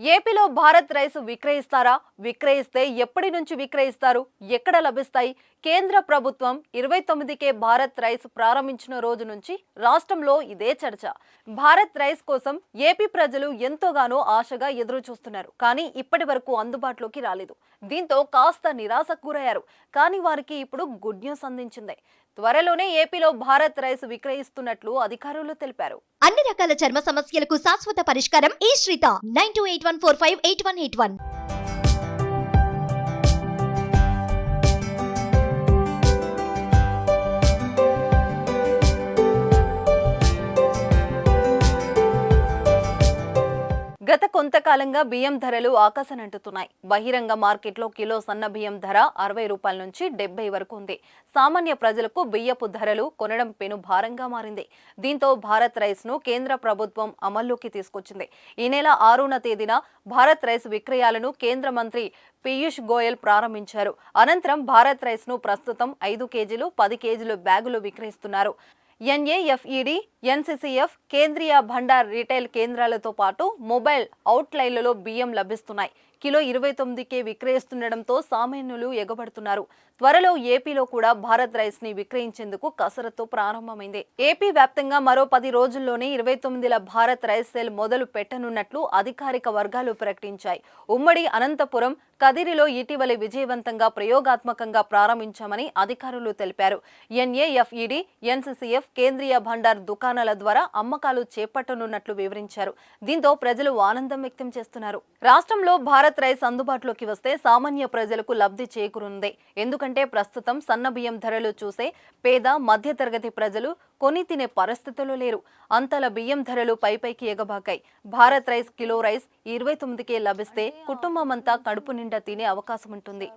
ఏపీలో భారత్ రైస్ విక్రయిస్తారా? విక్రయిస్తే ఎప్పటి నుంచి విక్రయిస్తారు? ఎక్కడ లభిస్తాయి? కేంద్ర ప్రభుత్వం ఇరవై తొమ్మిదికే భారత్ రైస్ ప్రారంభించిన రోజు నుంచి రాష్ట్రంలో ఇదే చర్చ. భారత్ రైస్ కోసం ఏపీ ప్రజలు ఎంతోగానో ఆశగా ఎదురు చూస్తున్నారు కానీ ఇప్పటి వరకు అందుబాటులోకి రాలేదు. దీంతో కాస్త నిరాశ కూరయ్యారు కానీ వారికి ఇప్పుడు గుడ్ న్యూస్ అందించింది. త్వరలోనే ఏపీలో భారత్ రైస్ విక్రయిస్తున్నట్లు అధికారులు తెలిపారు. అన్ని రకాల చర్మ సమస్యలకు శాశ్వత పరిష్కారం ఈ శ్రీత. Nine two eight one four five eight one eight one. గత కొంతకాలంగా బియ్యం ధరలు ఆకాశనంటుతున్నాయి. బహిరంగ మార్కెట్లో కిలో సన్న బియ్యం ధర అరవై రూపాయల నుంచి డెబ్బై వరకు ఉంది. సామాన్య ప్రజలకు బియ్యపు ధరలు కొనడం పెను భారంగా మారింది. దీంతో భారత్ రైస్ను కేంద్ర ప్రభుత్వం అమల్లోకి తీసుకొచ్చింది. ఈ నెల ఆరున తేదీన భారత్ రైస్ విక్రయాలను కేంద్ర మంత్రి పీయూష్ గోయల్ ప్రారంభించారు. అనంతరం భారత్ రైస్ను ప్రస్తుతం ఐదు కేజీలు పది కేజీలు బ్యాగులు విక్రయిస్తున్నారు. ఎన్ఏఎఫ్ఈడి ఎన్సీసీఎఫ్ కేంద్రీయ భండార్ రీటైల్ కేంద్రాలతో పాటు మొబైల్ అవుట్లైన్లలో బియ్యం లభిస్తున్నాయి. కిలో ఇరవై తొమ్మిదికే విక్రయిస్తుండటంతో సామాన్యులు ఎగబడుతున్నారు. త్వరలో ఏపీలో కూడా భారత్ రైస్ని విక్రయించేందుకు కసరత్తు ప్రారంభమైంది. ఏపీ వ్యాప్తంగా మరో పది రోజుల్లోనే ఇరవై తొమ్మిదిల భారత్ రైస్ సెల్ మొదలు పెట్టనున్నట్లు అధికారిక వర్గాలు ప్రకటించాయి. ఉమ్మడి అనంతపురం కదిరిలో ఇటీవలే విజయవంతంగా ప్రయోగాత్మకంగా ప్రారంభించామని అధికారులు తెలిపారు. ఎన్ఏఎఫ్ఈడి ఎన్సీసీఎఫ్ కేంద్రీయ భండార్ దుకాణాల ద్వారా అమ్మకాలు చేపట్టనున్నట్లు వివరించారు. దీంతో ప్రజలు ఆనందం వ్యక్తం చేస్తున్నారు. రాష్ట్రంలో భారత్ రైస్ అందుబాటులోకి వస్తే సామాన్య ప్రజలకు లబ్ధి చేకూరుంది. ఎందుకంటే ప్రస్తుతం సన్న బియ్యం ధరలు చూసే పేద మధ్యతరగతి ప్రజలు కొని తినే పరిస్థితులు లేరు. అంతల బియ్యం ధరలు పైపైకి ఎగబాకాయి. భారత్ రైస్ కిలో రైస్ ఇరవై తొమ్మిదికే లభిస్తే కుటుంబమంతా కడుపు నిండా తినే అవకాశం ఉంటుంది